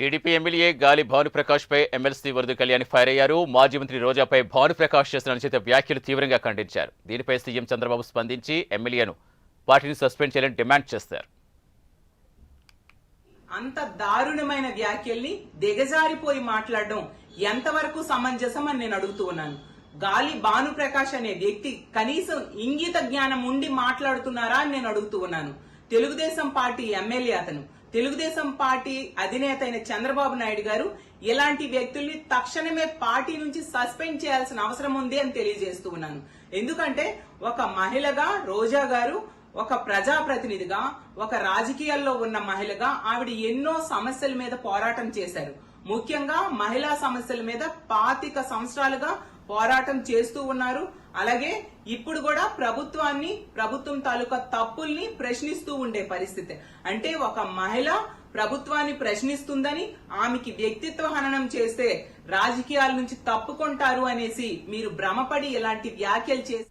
TDP MLA గాలి భానుప్రకాష్పై MLC వరద Kalyan fire అయ్యారు మాజీ మంత్రి రోజాపై భానుప్రకాష్ చేసిన అనుచిత వ్యాఖ్యలు తీవ్రంగా ఖండించారు. దీనిపై సీఎం చంద్రబాబు స్పందించి ఎమ్మెల్యేను పార్టీని సస్పెండ్ చేయాలని డిమాండ్ చేశారు అంత దారుణమైన వ్యాఖ్యల్ని దిగజారిపోయి మాట్లాడడం ఎంతవరకు సమంజసం అని నేను అడుగుతూ ఉన్నాను. గాలి భానుప్రకాష్ అనే వ్యక్తి కనీసం ఇంగిత జ్ఞానం ఉండి మాట్లాడుతున్నారా అని నేను అడుగుతూ ఉన్నాను. తెలుగుదేశం పార్టీ ఎమ్మెల్యే అతను. తెలుగుదేశం పార్టీ అధినేత అయిన చంద్రబాబు నాయుడు గారు ఇలాంటి వ్యక్తుల్ని తక్షణమే పార్టీ నుంచి సస్పెండ్ చేయాల్సిన అవసరం ఉంది అని తెలియజేస్తూ ఉన్నాను. ఎందుకంటే ఒక మహిళగా రోజా గారు ఒక ప్రజాప్రతినిధిగా ఒక రాజకీయాల్లో ఉన్న మహిళగా ఆవిడ ఎన్నో సమస్యల మీద పోరాటం చేశారు. ముఖ్యంగా మహిళా సమస్యల మీద పాతిక సంవత్సరాలుగా పోరాటం చేస్తూ ఉన్నారు. అలాగే ఇప్పుడు కూడా ప్రభుత్వాన్ని ప్రభుత్వం తాలూకా తప్పుల్ని ప్రశ్నిస్తూ ఉండే పరిస్థితి. అంటే ఒక మహిళ ప్రభుత్వాన్ని ప్రశ్నిస్తుందని ఆమెకి వ్యక్తిత్వ హననం చేస్తే రాజకీయాల నుంచి తప్పుకుంటారు అనేసి మీరు భ్రమపడి ఇలాంటి వ్యాఖ్యలు చేసి